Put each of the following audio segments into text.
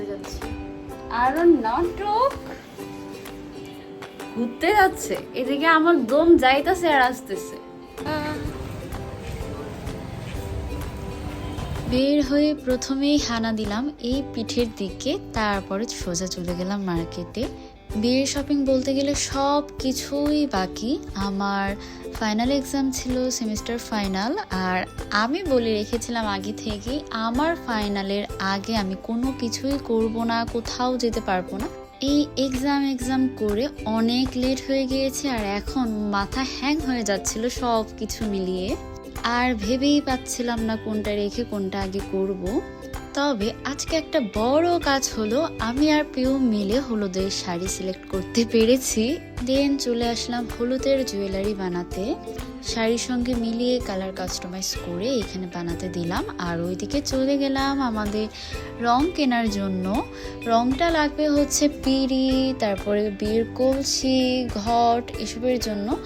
ঘুরতে যাচ্ছি। আরও নাটক ঘুরতে যাচ্ছে। এদিকে আমার দম যাইতাছে আর আসতেছে। বের হয়ে প্রথমেই হানা দিলাম এই পিঠের দিকে, তারপরে সোজা চলে গেলাম মার্কেটে। বিয়ের শপিং বলতে গেলে সব কিছুই বাকি। আমার ফাইনাল এক্সাম ছিল সেমিস্টার ফাইনাল, আর আমি বলে রেখেছিলাম আগে থেকেই আমার ফাইনালের আগে আমি কোনো কিছুই করব না, কোথাও যেতে পারব না এই এক্সাম এক্সাম করে অনেক লেট হয়ে গিয়েছে, আর এখন মাথা হ্যাং হয়ে যাচ্ছিল সব কিছু মিলিয়ে আর ভেবেই পাচ্ছিলাম না কোনটা রেখে কোনটা আগে করব। তবে আজকে একটা বড় কাজ হলো, আমি আর পিউ মিলে হলুদের শাড়ি সিলেক্ট করতে পেরেছি। দেন চলে আসলাম হলুদের জুয়েলারি বানাতে। শাড়ির সঙ্গে মিলিয়ে কালার কাস্টমাইজ করে এখানে বানাতে দিলাম। আর ওইদিকে চলে গেলাম আমাদের রং কেনার জন্য। রংটা লাগবে হচ্ছে পিড়ি, তারপরে বিয়ের কলসি, ঘট এসবের জন্য।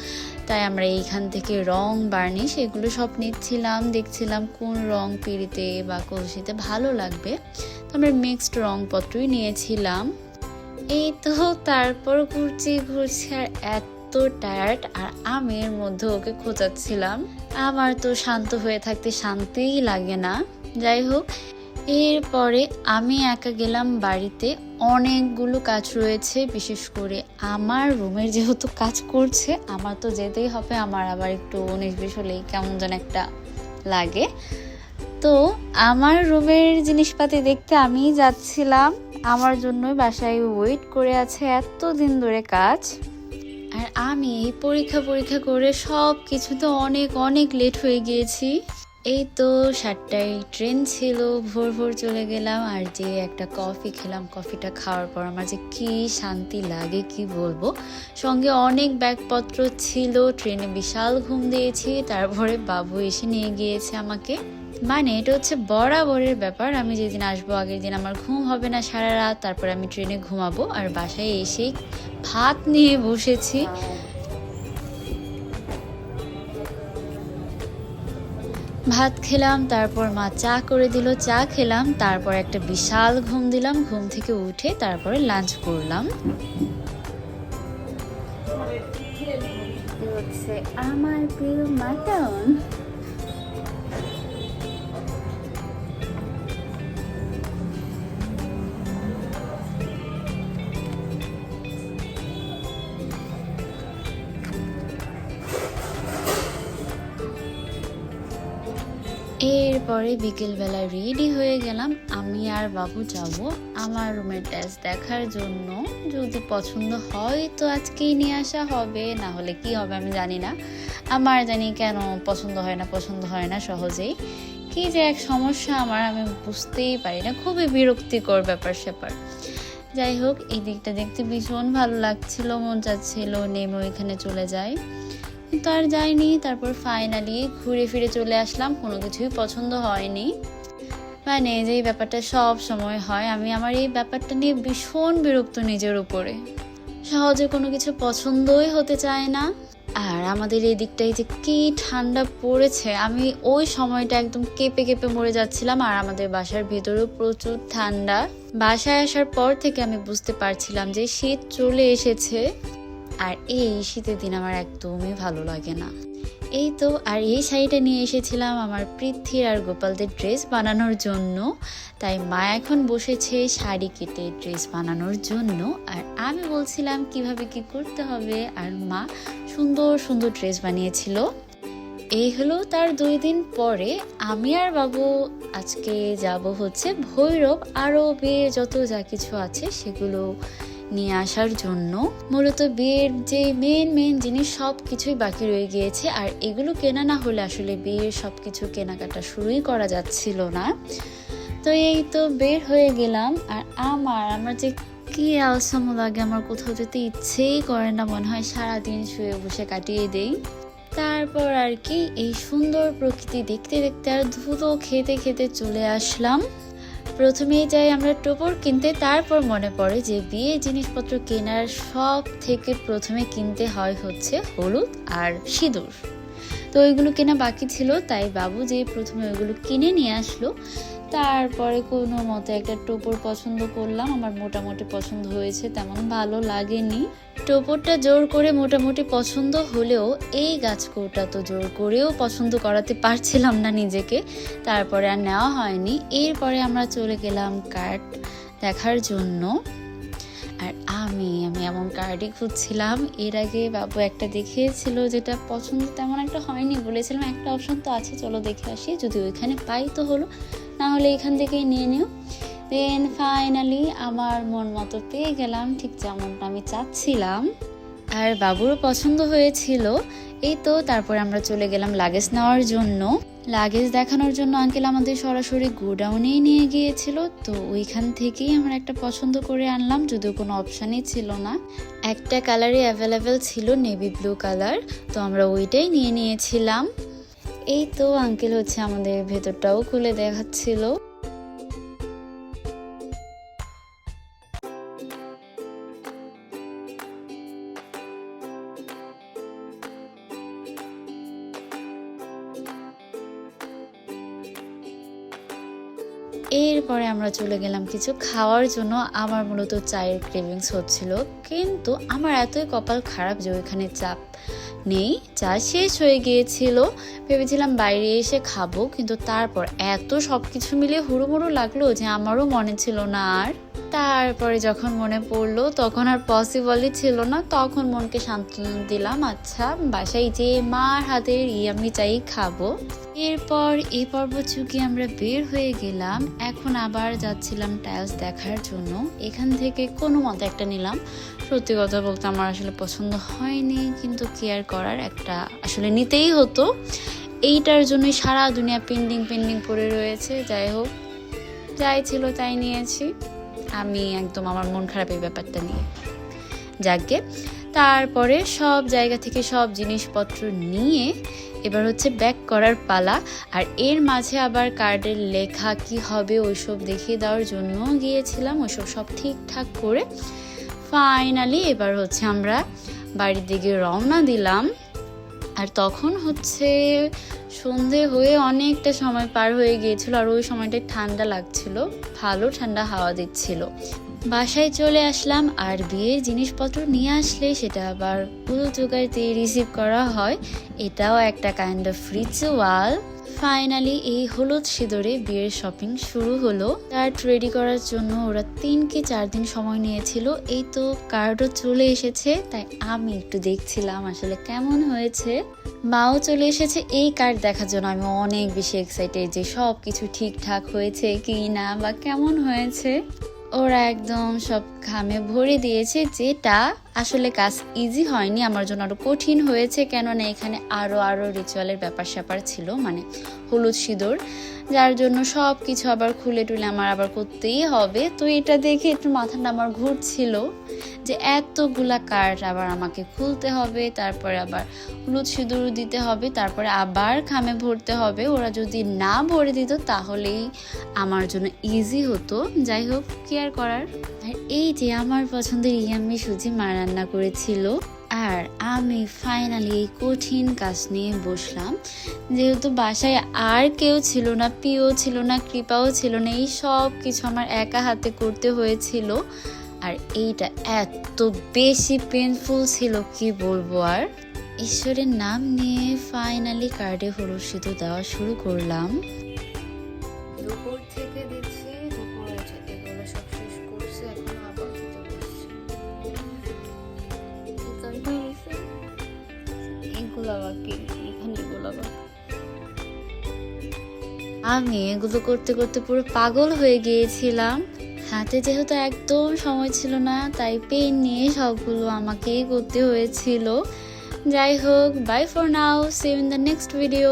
তাই আমরা এইখান থেকে রং, বার্নিশ এগুলো সব নিচ্ছিলাম। দেখছিলাম কোন রং পিড়িতে বা কলসিতে ভালো লাগবে। তো আমরা মিক্সড রংপত্রই নিয়েছিলাম। এই তো, তারপর ঘুরছি ঘুরছি আর এত টায়ার্ড আর আমি এর মধ্যে ওকে খোঁচাচ্ছিলাম আমার তো শান্ত হয়ে থাকতে শান্তিই লাগে না। যাই হোক, এরপরে আমি একা গেলাম বাড়িতে। অনেকগুলো কাজ রয়েছে, বিশেষ করে আমার রুমের যেহেতু কাজ করছে, আমার তো যেতেই হবে, আমার আবার একটু উনিশ বিশ হলেই কেমন যেন একটা লাগে। তো আমার রুমের জিনিসপাতি দেখতে আমি যাচ্ছিলাম। আমার জন্যই বাসায় ওয়েট করে আছে এত দিন ধরে কাজ। আর আমি পরীক্ষা পরীক্ষা করে সব কিছু তো অনেক অনেক লেট হয়ে গিয়েছি। এই তো সাতটায় ট্রেন ছিল, ভোর ভোর চলে গেলাম আর যে একটা কফি খেলাম কফিটা খাওয়ার পর আমার যে কী শান্তি লাগে কি বলব? সঙ্গে অনেক ব্যাগপত্র ছিল ট্রেনে বিশাল ঘুম দিয়েছি, তারপরে বাবু এসে নিয়ে গিয়েছে আমাকে। মানে এটা হচ্ছে বরাবরের ব্যাপার। আমি যেদিন আসব আগের দিন আমার ঘুম হবে না সারা রাত। তারপর আমি ট্রেনে ঘুমাবো আর বাসায় এসেই ভাত নিয়ে বসেছি। ভাত খেলাম, তারপর মা চা করে দিল। চা খেলাম, তারপর একটা বিশাল ঘুম দিলাম। ঘুম থেকে উঠে তারপরে লাঞ্চ করলাম। আমার প্রিয় মাটন। এরপরে বিকেলবেলা রেডি হয়ে গেলাম। আমি আর বাবু যাব আমার রুমের ড্রেস দেখার জন্য। যদি পছন্দ হয় তো আজকেই নিয়ে আসা হবে, না হলে কি হবে আমি জানি না। আমার জানি কেন পছন্দ হয় না, পছন্দ হয় না সহজেই। কি যে এক সমস্যা আমার, আমি বুঝতেই পারি না। খুবই বিরক্তিকর ব্যাপার স্যাপার। যাই হোক, এই দিকটা দেখতে ভীষণ ভালো লাগছিল, মন চাচ্ছিল নেমে ওইখানে চলে যায় কিন্তু আর যাইনি। তারপর ফাইনালি ঘুরে ফিরে চলে আসলাম। কোনো কিছুই পছন্দ হয়নি। মানে যে ব্যাপারটা সব সময় হয়। আমি আমার এই ব্যাপারটা নিয়ে ভীষণ বিরক্ত নিজের উপরে। সহজে কোনো কিছু পছন্দই হতে চায় না। আর আমাদের এই দিকটাই যে কি ঠান্ডা পড়েছে, আমি ওই সময়টা একদম কেঁপে কেঁপে মরে যাচ্ছিলাম। আর আমাদের বাসার ভেতরেও প্রচুর ঠান্ডা। বাসায় আসার পর থেকে আমি বুঝতে পারছিলাম যে শীত চলে এসেছে। আর এই শীতের দিন আমার একদমই ভালো লাগে না। এই তো, আর এই শাড়িটা নিয়ে এসেছিলাম আমার পৃথ্বীর আর গোপালদের ড্রেস বানানোর জন্য। তাই মা এখন বসেছে শাড়ি কেটে ড্রেস বানানোর জন্য। আর আমি বলছিলাম কীভাবে কি করতে হবে, আর মা সুন্দর সুন্দর ড্রেস বানিয়েছিল। এই হলো তার দুই দিন পরে। আমি আর বাবু আজকে যাব হচ্ছে ভৈরব। আরও বিয়ে যত যা কিছু আছে সেগুলো নিয়ে আসার জন্য। মূলত বিয়ের যে মেন মেন জিনিস সব কিছুই বাকি রয়ে গিয়েছে। আর এগুলো কেনা না হলে আসলে বিয়ের সব কিছু কেনাকাটা শুরুই করা যাচ্ছিল না। তো এই তো বের হয়ে গেলাম। আর আমার আমার যে কি আলসামো লাগে আমার কোথাও যেতে ইচ্ছেই করে না। মনে হয় সারাদিন শুয়ে বসে কাটিয়ে দেই। তারপর আর কি এই সুন্দর প্রকৃতি দেখতে দেখতে আর ধুলো খেতে খেতে চলে আসলাম। প্রথমেই যাই আমরা টোপর কিনতে, তারপর মনে পড়ে যে বিয়ে জিনিসপত্র কেনার সব থেকে প্রথমে কিনতে হয় হচ্ছে হলুদ আর সিঁদুর। তো ওইগুলো কেনা বাকি ছিল, তাই বাবু যে প্রথমে ওইগুলো কিনে নিয়ে আসলো। তারপরে কোনো মতে একটা টোপর পছন্দ করলাম, আমার মোটামুটি পছন্দ হয়েছে, তেমন ভালো লাগেনি। টোপরটা জোর করে মোটামুটি পছন্দ হলেও এই গাছকোটা তো জোর করেও পছন্দ করাতে পারছিলাম না নিজেকে, তারপরে আর নেওয়া হয়নি। এরপরে আমরা চলে গেলাম কার্ড দেখার জন্য। আর আমি আমি এমন কার্ডই খুঁজছিলাম। এর আগে বাবু একটা দেখিয়েছিল যেটা পছন্দ, তেমন একটা হয়নি। বলেছিলাম, একটা অপশন তো আছে, চলো দেখে আসি। যদি ওইখানে পাই তো হলো। না হলে এখান থেকেই নিয়ে নিও। দেন ফাইনালি আমার মন মতো পেয়ে গেলাম, ঠিক যেমনটা আমি চাচ্ছিলাম। আর বাবুরও পছন্দ হয়েছিল। এই তো, তারপর আমরা চলে গেলাম লাগেজ নেওয়ার জন্য। লাগেজ দেখানোর জন্য আঙ্কেল আমাদের সরাসরি গোডাউনেই নিয়ে গিয়েছিল, তো ওইখান থেকেই আমরা একটা পছন্দ করে আনলাম, যদিও কোনো অপশানই ছিল না। একটা কালারই অ্যাভেলেবেল ছিল নেভি ব্লু কালার, তো আমরা ওইটাই নিয়ে নিয়েছিলাম। এই তো আঙ্কেল হচ্ছে আমাদের ভেতরটাও খুলে দেখাচ্ছিল। এরপরে আমরা চলে গেলাম কিছু খাওয়ার জন্য। আমার মূলত চায়ের ক্রেভিংস হচ্ছিল, কিন্তু আমার এতই কপাল খারাপ যে ওইখানে চাপ নেই। চা শেষ হয়ে গিয়েছিল। ভেবেছিলাম বাইরে এসে খাব, কিন্তু তারপর এত সব কিছু মিলে হুড়োমুড়ো লাগল যে আমারও মনে ছিল না আর। তারপরে যখন মনে পড়ল, তখন আর পসিবলই ছিল না। তখন মনকে সান্ত্বনা দিলাম আচ্ছা বাসায় যে মার হাতের ই আমি চাই খাব। এরপর এই পর্ব চুকি আমরা বের হয়ে গেলাম। এখন আবার যাচ্ছিলাম টাইলস দেখার জন্য। এখান থেকে কোনো মতো একটা নিলাম। সত্যি কথা বলতে আমার আসলে পছন্দ হয়নি, কিন্তু কেয়ার করার একটা আসলে নিতেই হতো। এইটার জন্যই সারা দুনিয়া পেন্ডিং পেন্ডিং পড়ে রয়েছে। যাই হোক, যাই ছিল তাই নিয়েছি। আমি একদম আমার মন খারাপ এই ব্যাপারটা নিয়ে। যাকে, তারপরে সব জায়গা থেকে সব জিনিসপত্র নিয়ে এবার হচ্ছে ব্যাক করার পালা, আর এর মাঝে আবার কার্ডের লেখা কি হবে ওইসব দেখিয়ে দেওয়ার জন্য গিয়েছিলাম, ওইসব সব ঠিকঠাক করে। ফাইনালি এবার হচ্ছে আমরা বাড়ির দিকে রওনা দিলাম। আর তখন হচ্ছে সন্ধে হয়ে অনেকটা সময় পার হয়ে গিয়েছিল আর ওই সময়টায় ঠান্ডা লাগছিল, ভালো ঠান্ডা হাওয়া দিচ্ছিল। বাসায় চলে আসলাম, আর বিয়ের জিনিসপত্র নিয়ে আসলে সেটা আবার জোগাড় দিয়ে রিসিভ করা হয়। এটাও একটা কাইন্ড অফ রিচুয়াল ফাইনালি এই হলুদ সিঁদুরে বিয়ের শপিং শুরু হলো। কার্ড রেডি করার জন্য ওরা তিন কি চার দিন সময় নিয়েছিল। এই তো কার্ডও চলে এসেছে, তাই আমি একটু দেখছিলাম আসলে কেমন হয়েছে। মাও চলে এসেছে, এই কার্ড দেখার জন্য আমি অনেক বেশি এক্সাইটেড যে সব কিছু ঠিকঠাক হয়েছে কি না বা কেমন হয়েছে। ওরা একদম সব ঘামে ভরে দিয়েছে, যেটা আসলে কাজ ইজি হয়নি। আমার জন্য আরও কঠিন হয়েছে, কেননা এখানে আরও আরও রিচুয়ালের ব্যাপার স্যাপার ছিল মানে হলুদ সিঁদুর। যার জন্য সব কিছু আবার খুলে টুলে আমার আবার করতেই হবে। তো এটা দেখে একটু মাথাটা আমার ঘুরছিল যে এতগুলা কার্ড আবার আমাকে খুলতে হবে, তারপরে আবার হলুদ সিঁদুর দিতে হবে, তারপরে আবার খামে ভরতে হবে। ওরা যদি না ভরে দিত তাহলেই আমার জন্য ইজি হতো। যাই হোক, কি আর করার? আর এই যে আমার পছন্দের ইয়াম্মি সুজি মা রান্না করেছিল আর আমি ফাইনালি এই কঠিন কাজ নিয়ে বসলাম। যেহেতু বাসায় আর কেউ ছিল না, পিও ছিল না, কৃপাও ছিল না, এই সব কিছু আমার একা হাতে করতে হয়েছিল। আর এইটা এত বেশি পেনফুল ছিল, কি বলব আর? ঈশ্বরের নাম নিয়ে ফাইনালি কার্ডে হলুদ সিঁদুর দেওয়া শুরু করলাম। আবার আমি এগুলো করতে করতে পুরো পাগল হয়ে গিয়েছিলাম। হাতে যেহেতু একদম সময় ছিল না, তাই পেন নিয়ে সবগুলো আমাকেই করতে হয়েছিল। যাই হোক bye for now see in the next video